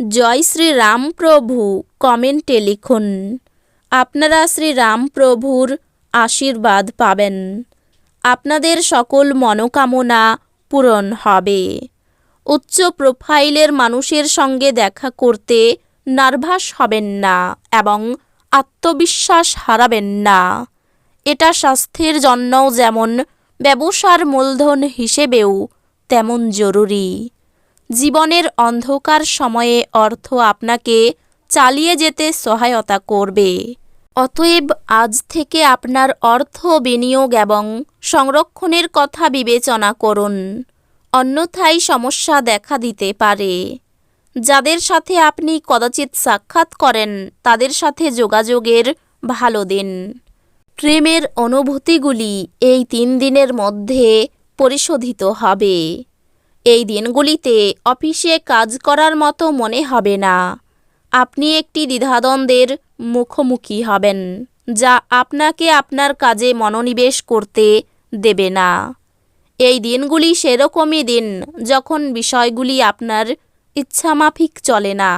জয় শ্রীরামপ্রভু কমেন্টে লিখুন। আপনারা শ্রীরামপ্রভুর আশীর্বাদ পাবেন। আপনাদের সকল মনোকামনা পূরণ হবে। উচ্চ প্রোফাইলের মানুষের সঙ্গে দেখা করতে নার্ভাস হবেন না এবং আত্মবিশ্বাস হারাবেন না। এটা স্বাস্থ্যের জন্যও যেমন ব্যবসার মূলধন হিসেবেও তেমন জরুরি। জীবনের অন্ধকার সময়ে অর্থ আপনাকে চালিয়ে যেতে সহায়তা করবে। অতএব আজ থেকে আপনার অর্থ, বিনিয়োগ এবং সংরক্ষণের কথা বিবেচনা করুন। অন্যথায় সমস্যা দেখা দিতে পারে। যাদের সাথে আপনি কদাচিৎ সাক্ষাৎ করেন, তাদের সাথে যোগাযোগের ভালো দিন। প্রেমের অনুভূতিগুলি এই তিন দিনের মধ্যে পরিশোধিত হবে। এই দিনগুলিতে অফিসে কাজ করার মতো মনে হবে না। আপনি একটি দ্বিধাদ্বন্দ্বের মুখোমুখি হবেন, যা আপনাকে আপনার কাজে মনোনিবেশ করতে দেবে না। এই দিনগুলি সেরকমই দিন যখন বিষয়গুলি আপনার ইচ্ছামাফিক চলে না।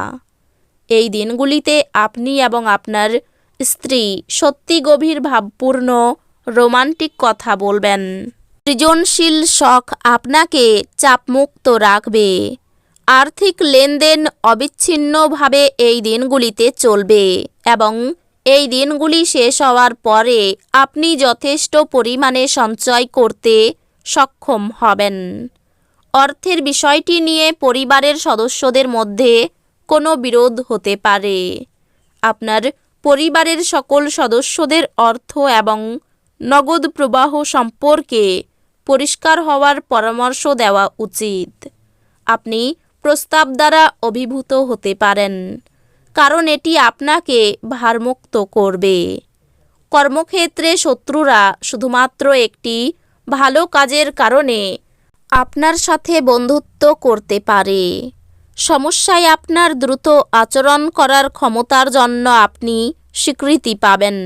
এই দিনগুলিতে আপনি এবং আপনার স্ত্রী সত্যি গভীর ভাবপূর্ণ রোমান্টিক কথা বলবেন। সৃজনশীল শখ আপনাকে চাপমুক্ত রাখবে। আর্থিক লেনদেন অবিচ্ছিন্নভাবে এই দিনগুলিতে চলবে এবং এই দিনগুলি শেষ হওয়ার পরে আপনি যথেষ্ট পরিমাণে সঞ্চয় করতে সক্ষম হবেন। অর্থের বিষয়টি নিয়ে পরিবারের সদস্যদের মধ্যে কোনো বিরোধ হতে পারে। আপনার পরিবারের সকল সদস্যদের অর্থ এবং নগদ প্রবাহ সম্পর্কে পরিষ্কার হওয়ার পরামর্শ দেওয়া উচিত। আপনি প্রস্তাব দ্বারা অভিভূত হতে পারেন, কারণ এটি আপনাকে ভারমুক্ত করবে। কর্মক্ষেত্রে শত্রুরা শুধুমাত্র একটি ভালো কাজের কারণে আপনার সাথে বন্ধুত্ব করতে পারে। সমস্যায় আপনার দ্রুত আচরণ করার ক্ষমতার জন্য আপনি স্বীকৃতি পাবেন।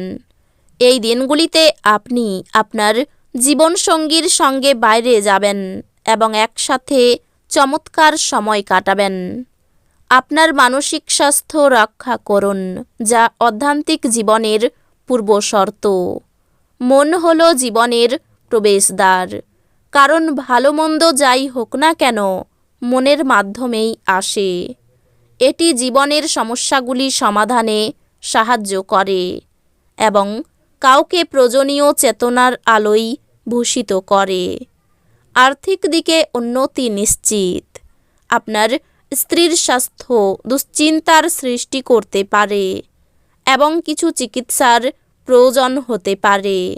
এই দিনগুলিতে আপনি আপনার জীবনসঙ্গীর সঙ্গে বাইরে যাবেন এবং একসাথে চমৎকার সময় কাটাবেন। আপনার মানসিক স্বাস্থ্য রক্ষা করুন, যা অধ্যান্তিক জীবনের পূর্বশর্ত মন হল জীবনের প্রবেশদ্বার। কারণ ভালো মন্দ যাই হোক না কেন, মনের মাধ্যমেই আসে। এটি জীবনের সমস্যাগুলি সমাধানে সাহায্য করে এবং কাউকে প্রয়োজনীয় চেতনার আলোয় ভূষিত করে। আর্থিক দিকে উন্নতি নিশ্চিত। আপনার স্ত্রীর স্বাস্থ্য দুশ্চিন্তার সৃষ্টি করতে পারে এবং কিছু চিকিৎসার প্রয়োজন হতে পারে।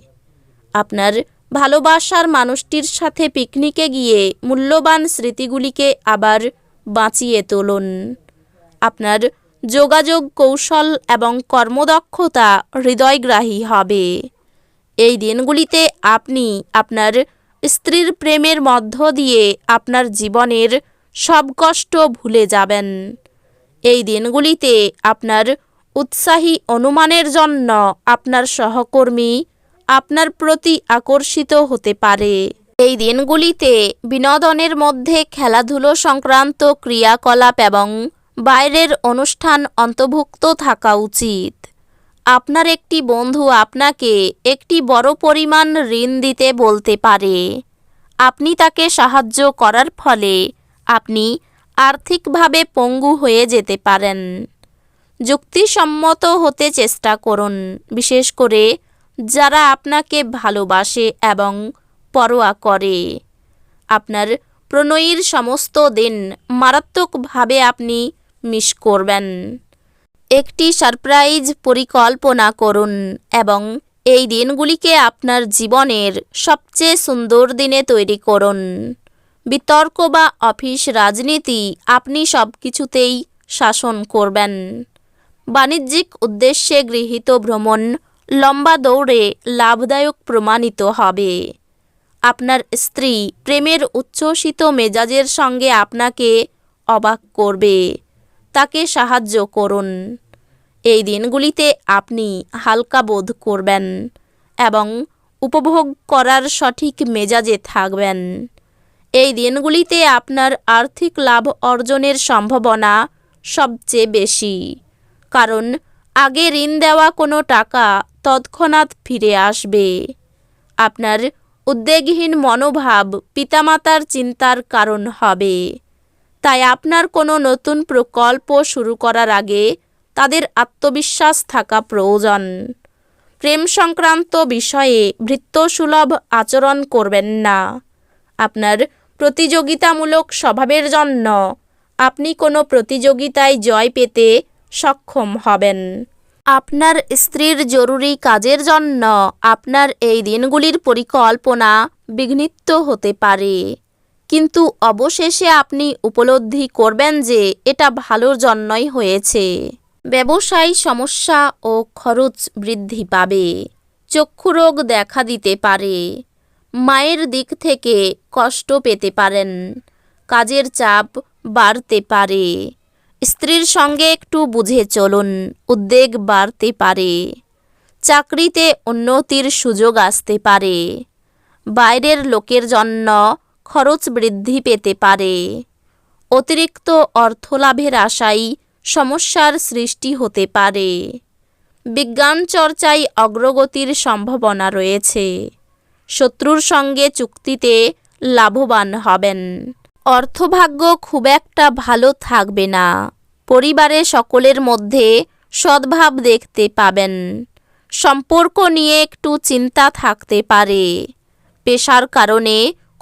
আপনার ভালোবাসার মানুষটির সাথে পিকনিকে গিয়ে মূল্যবান স্মৃতিগুলিকে আবার বাঁচিয়ে তুলুন। আপনার যোগাযোগ কৌশল এবং কর্মদক্ষতা হৃদয়গ্রাহী হবে। এই দিনগুলিতে আপনি আপনার স্ত্রীর প্রেমের মধ্য দিয়ে আপনার জীবনের সব কষ্ট ভুলে যাবেন। এই দিনগুলিতে আপনার উৎসাহী অনুমানের জন্য আপনার সহকর্মী আপনার প্রতি আকর্ষিত হতে পারে। এই দিনগুলিতে বিনোদনের মধ্যে খেলাধুলো সংক্রান্ত ক্রিয়াকলাপ এবং বাইরের অনুষ্ঠান অন্তর্ভুক্ত থাকা উচিত। আপনার একটি বন্ধু আপনাকে একটি বড় পরিমাণ ঋণ দিতে বলতে পারে। আপনি তাকে সাহায্য করার ফলে আপনি আর্থিকভাবে পঙ্গু হয়ে যেতে পারেন। যুক্তিসম্মত হতে চেষ্টা করুন, বিশেষ করে যারা আপনাকে ভালোবাসে এবং পরোয়া করে। আপনার প্রণয়ীর সমস্ত দিন মারাত্মকভাবে আপনি মিস করবেন। একটি সারপ্রাইজ পরিকল্পনা করুন এবং এই দিনগুলিকে আপনার জীবনের সবচেয়ে সুন্দর দিনে তৈরি করুন। বিতর্ক বা অফিস রাজনীতি আপনি সব কিছুতেই শাসন করবেন। বাণিজ্যিক উদ্দেশ্যে গৃহীত ভ্রমণ লম্বা দৌড়ে লাভদায়ক প্রমাণিত হবে। আপনার স্ত্রী প্রেমের উচ্ছ্বসিত মেজাজের সঙ্গে আপনাকে অবাক করবে। তাকে সাহায্য করুন। এই দিনগুলিতে আপনি হালকা বোধ করবেন এবং উপভোগ করার সঠিক মেজাজে থাকবেন। এই দিনগুলিতে আপনার আর্থিক লাভ অর্জনের সম্ভাবনা সবচেয়ে বেশি। কারণ আগে ঋণ দেওয়া কোনো টাকা তৎক্ষণাৎ ফিরে আসবে। আপনার উদ্বেগহীন মনোভাব পিতামাতার চিন্তার কারণ হবে। তাই আপনার কোনো নতুন প্রকল্প শুরু করার আগে তাদের আত্মবিশ্বাস থাকা প্রয়োজন। প্রেম সংক্রান্ত বিষয়ে ভৃত্যসুলভ আচরণ করবেন না। আপনার প্রতিযোগিতামূলক স্বভাবের জন্য আপনি কোনো প্রতিযোগিতায় জয় পেতে সক্ষম হবেন। আপনার স্ত্রীর জরুরি কাজের জন্য আপনার এই দিনগুলির পরিকল্পনা বিঘ্নিত হতে পারে। কিন্তু অবশেষে আপনি উপলব্ধি করবেন যে এটা ভালোর জন্যই হয়েছে। ব্যবসায়ী সমস্যা ও খরচ বৃদ্ধি পাবে। চক্ষুরোগ দেখা দিতে পারে। মায়ের দিক থেকে কষ্ট পেতে পারেন। কাজের চাপ বাড়তে পারে। স্ত্রীর সঙ্গে একটু বুঝে চলুন, উদ্বেগ বাড়তে পারে। চাকরিতে উন্নতির সুযোগ আসতে পারে। বাইরের লোকের জন্য খরচ বৃদ্ধি পেতে পারে। অতিরিক্ত অর্থলাভের আশাই সমস্যার সৃষ্টি হতে পারে। বিজ্ঞান চর্চায় অগ্রগতির সম্ভাবনা রয়েছে। শত্রুর সঙ্গে চুক্তিতে লাভবান হবেন। অর্থভাগ্য খুব একটা ভালো থাকবে না। পরিবারে সকলের মধ্যে সদ্ভাব দেখতে পাবেন। সম্পর্ক নিয়ে একটু চিন্তা থাকতে পারে। পেশার কারণে